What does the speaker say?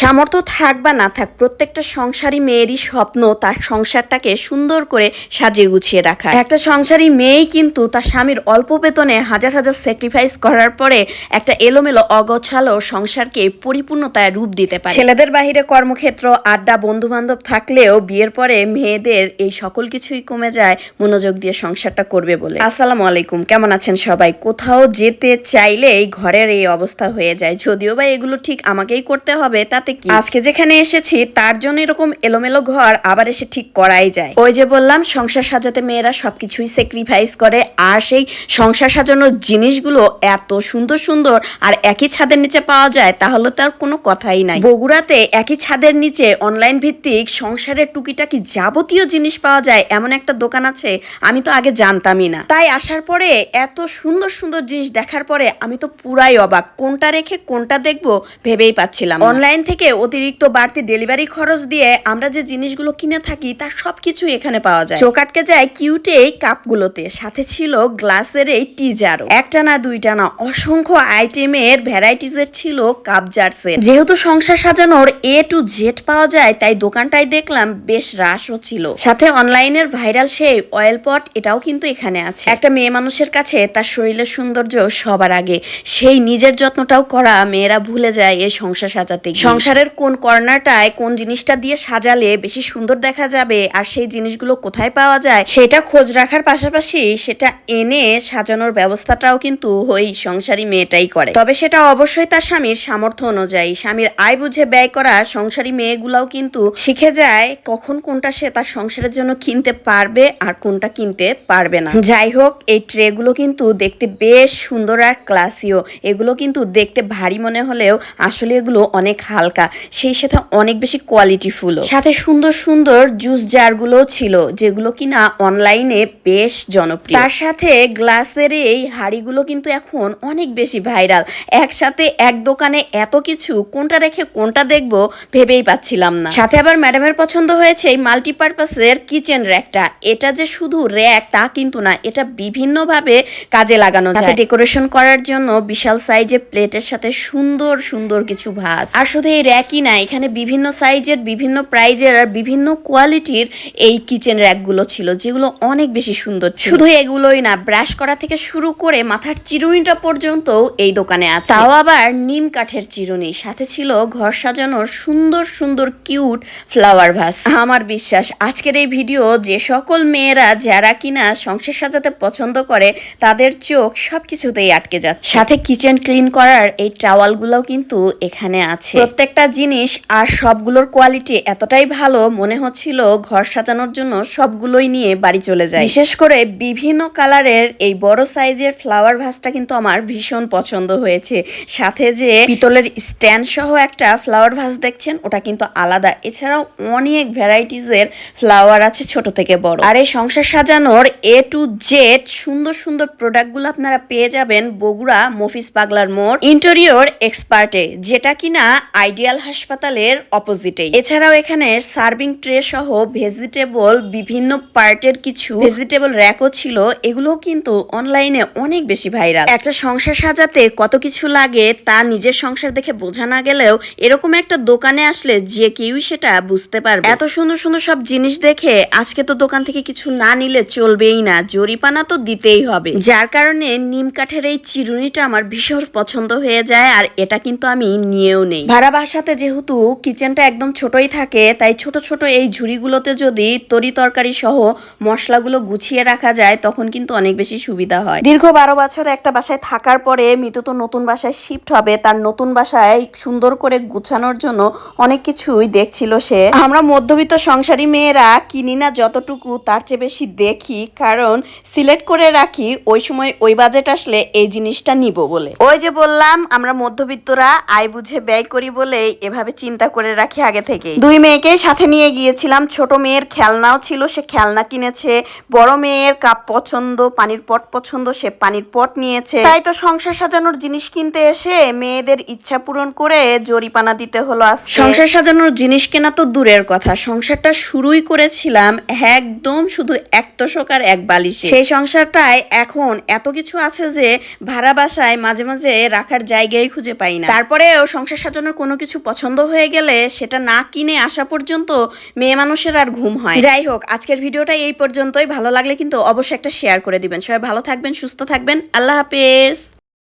সামর্থ্য থাক বা না থাক, প্রত্যেকটা সংসারী মেয়েরই স্বপ্ন তার সংসারটাকে সুন্দর করে সাজিয়ে গুছিয়ে রাখা। একটা সংসারী মেয়েই কিন্তু তার স্বামীর অল্প বেতনে হাজার হাজার স্যাক্রিফাইস করার পরে একটা এলোমেলো অগোছালো সংসারকে পরিপূর্ণতায় রূপ দিতে পারে। ছেলেদের বাহিরে কর্মক্ষেত্র, আড্ডা বন্ধু বান্ধব থাকলেও বিয়ের পরে মেয়েদের এই সকল কিছুই কমে যায় মনোযোগ দিয়ে সংসারটা করবে বলে। আসসালামু আলাইকুম, কেমন আছেন সবাই? কোথাও যেতে চাইলেই ঘরের এই অবস্থা হয়ে যায়। যদিও বা এগুলো ঠিক আমাকেই করতে হবে তাতে কি? আজকে যেখানে এসেছি তার জন্য এরকম এলোমেলো ঘর আবার এসে ঠিক করাই যায়। ওই যে বললাম সংসার সাজাতে মেয়েরা সবকিছুই স্যাক্রিফাইস করে আর সেই সংসার সাজানোর জিনিসগুলো এত সুন্দর সুন্দর আর একই ছাদের নিচে পাওয়া যায় তাহলে তার কোনো কথাই নাই। বগুড়াতে একই ছাদের নিচে অনলাইন ভিত্তিক সংসারের টুকিটাকি যাবতীয় জিনিস পাওয়া যায় এমন একটা দোকান আছে আমি তো আগে জানতামই না। তাই আসার পরে এত সুন্দর সুন্দর জিনিস দেখার পরে আমি তো পুরাই অবাক কোনটা রেখে কোনটা দেখব ভেবেই পাচ্ছিলাম অনলাইন থেকে অতিরিক্ত বাড়তি ডেলিভারি খরচ দিয়ে আমরা যে জিনিসগুলো কিনে থাকি, তার সবকিছু এখানে পাওয়া যায়। চোখ আটকে যায় কিউটে এই কাপগুলোতে। সাথে ছিল গ্লাসের এই টি জারও একটা না দুইটা না অসংখ্য আইটেমের ভ্যারাইটিজের ছিল কাপ জার সেট। যেহেতু সংসার সাজানোর এ টু জেড পাওয়া যায়, তাই দোকানটাই দেখলাম বেশ রাশও ছিল। সাথে অনলাইনের ভাইরাল সেই অয়েল পট এটাও কিন্তু এখানে আছে। একটা মেয়ে মানুষের কাছে তার শরীরের সৌন্দর্য সবার আগে। সেই নিজের যত্নটাও করা মেয়েরা ভুলে যায় এই সংসার সাজাতে গিয়ে। সংসারের কোন কর্নারটায় কোন জিনিসটা দিয়ে সাজালে বেশি সুন্দর দেখা যাবে আর সেই জিনিসগুলো কোথায় পাওয়া যায় সেটা খোঁজ রাখার পাশাপাশি সেটা এনে সাজানোর ব্যবস্থাটাও কিন্তু ওই সংসারী মেয়েটাই করে। তবে সেটা অবশ্যই তার স্বামীর সামর্থ্য অনুযায়ী। স্বামীর আয় বুঝে ব্যয় করা সংসারী মেয়েগুলাও কিন্তু শিখে যায় কখন কোনটা সে তার সংসারের জন্য কিনতে পারবে আর কোনটা কিনতে পারবে না। যাই হোক, এই ট্রেগুলো কিন্তু দেখতে বেশ সুন্দর আর ক্লাসিও এগুলো কিন্তু দেখতে ভারী মনে হলেও আসলে এগুলো অনেক হালকা সেই সাথে অনেক বেশি কোয়ালিটি ফুল সাথে সুন্দর সুন্দর জুস জারগুলো ছিল, যেগুলো কিনা অনলাইনে বেশ জনপ্রিয়। তার সাথে গ্লাসের এই হাড়িগুলো কিন্তু এখন অনেক বেশি ভাইরাল একসাথে এক দোকানে এত কিছু, কোনটা রেখে কোনটা দেখব ভেবেই পাচ্ছিলাম না। সাথে আবার ম্যাডামের পছন্দ হয়েছে এই মাল্টিপারপাসের কিচেন র্যাকটা এটা যে শুধু র্যাক তা কিন্তু না, এটা বিভিন্নভাবে কাজে লাগানো যায়। ডেকোরেশন করার জন্য বিশাল সাইজের প্লেটের সাথে সুন্দর সুন্দর কিছু ভাস আর শুধু এই র্যাকই না এখানে বিভিন্ন সাইজের বিভিন্ন প্রাইজের আর বিভিন্ন কোয়ালিটির এই কিচেন র্যাকগুলো ছিল যেগুলো অনেক বেশি সুন্দর শুধু এগুলোই না ব্রাশ করা থেকে শুরু করে মাথার চিরুনিটা পর্যন্ত এই দোকানে আছে। তাও আবার? নিম কাঠের চিরুনি সাথে ছিল ঘর সাজানোর সুন্দর সুন্দর কিউট ফ্লাওয়ার ভাস। আমার বিশ্বাস আজকের এই ভিডিও যে সকল মেয়েরা যারা কিনা সংসার সাজাতে পছন্দ করে তাদের চোখ সবকিছুতেই আটকে যাচ্ছে। সাথে কিচেন ক্লিন করার এই টাওয়ালগুলোও কিন্তু এখানে আছে। প্রত্যেকটা জিনিস আর সবগুলোর কোয়ালিটি এতটাই ভালো মনে হচ্ছিল ঘর সাজানোর জন্য সবগুলোই নিয়ে বাড়ি চলে যায় বিশেষ করে বিভিন্ন কালারের এই বড় সাইজের ফ্লাওয়ার ভাসটা কিন্তু আমার ভীষণ পছন্দ হয়েছে। সাথে যে পিতলের স্ট্যান্ড সহ একটা ফ্লাওয়ার ভাস দেখছেন, ওটা কিন্তু আলাদা। এছাড়াও অনেক ভ্যারাইটিজের ফ্লাওয়ার আছে ছোট থেকে বড়। আর এই সংসার সাজানোর এ টু জেড সুন্দর সুন্দর প্রোডাক্টগুলো আপনারা পেয়ে যাবেন বগুড়া মফিস পাগলার মোড়। ইন্টেরিয়র এক্সপার্টে যেটা কিনা আইডিয়াল হাসপাতালের অপোজিটে এছাড়াও এখানে সার্ভিং ট্রে সহ ভেজিটেবল বিভিন্ন পার্টের কিছু ভেজিটেবল র্যাকও ছিল। এগুলো কিন্তু অনলাইনে অনেক বেশি ভাইরাল। একটা সংসার সাজাতে কত কিছু লাগে তা নিজের সংসার দেখে বোঝা না গেলেও এরকম একটা দোকানে আসলে যে কেউই সেটা বুঝতে পারবে। এত সুন্দর সুন্দর সব জিনিস দেখে আজকে তো দোকান থেকে কিছু না নিলে চলবেই না জরিপানা তো দিতেই হবে। যার কারণে নিম কাঠের এই চিরুনিটা আমার ভীষণ পছন্দ হয়ে যায় আর এটা কিন্তু আমি নিয়েও নেই। ভাড়া বাসাতে যেহেতু কিচেনটা একদম ছোটই থাকে, তাই ছোট ছোট এই ঝুড়িগুলোতে যদি তরি তরকারি সহ মশলাগুলো গুছিয়ে রাখা যায়, তখন কিন্তু অনেক বেশি সুবিধা হয়। দীর্ঘ বারো বছর একটা বাসায় থাকার পরে মিতু তো নতুন বাসায় শিফট হবে, তার নতুন বাসায় সুন্দর করে গুছানোর জন্য অনেক কিছুই দেখছিল সে। আমরা মধ্যবিত্ত সংসারী মেয়েরা কিনি না যতটুকু, তার চেয়ে বেশি দেখি, কারণ সিলেক্ট করে রাখি, ওই সময় ওই বাজেট আসলে এই জিনিসটা নিব বলে। ওই যে বললাম, আমরা মধ্যবিত্তরা আয় বুঝে ব্যয় করি বলে এভাবে চিন্তা করে রাখি আগে থেকে দুই মেয়েকে সাথে নিয়ে গিয়েছিলাম। ছোট মেয়ের খেলনাও ছিল সে খেলনা কিনেছে। বড় মেয়ের কাপ পছন্দ পানির পট পছন্দ সে পানির পট নিয়েছে। তাই তো সংসার সাজানোর জিনিস কিনতে এসে মেয়েদের ইচ্ছা পূরণ করে জরিপানা দিতে হলো সংসার সাজানোর জিনিস কেনা তো দূরের কথা। সংসারটা শুরুই করেছিলাম একদম শুধু এক তোষক আর এক বালিশ। সেই সংসারটায় এখন এত কিছু আছে যে ভাড়া বাসায় মাঝে মাঝে রাখার জায়গায় খুঁজে পাই না। তারপরেও সংসার সাজানোর কোনো কিছু কিছু পছন্দ হয়ে গেলে সেটা না কিনে আসা পর্যন্ত মেয়ে মানুষের আর ঘুম হয় যাই হোক, আজকের ভিডিওটা এই পর্যন্তই। ভালো লাগলে কিন্তু অবশ্যই একটা শেয়ার করে দিবেন। সবাই ভালো থাকবেন, সুস্থ থাকবেন। আল্লাহ হাফেজ।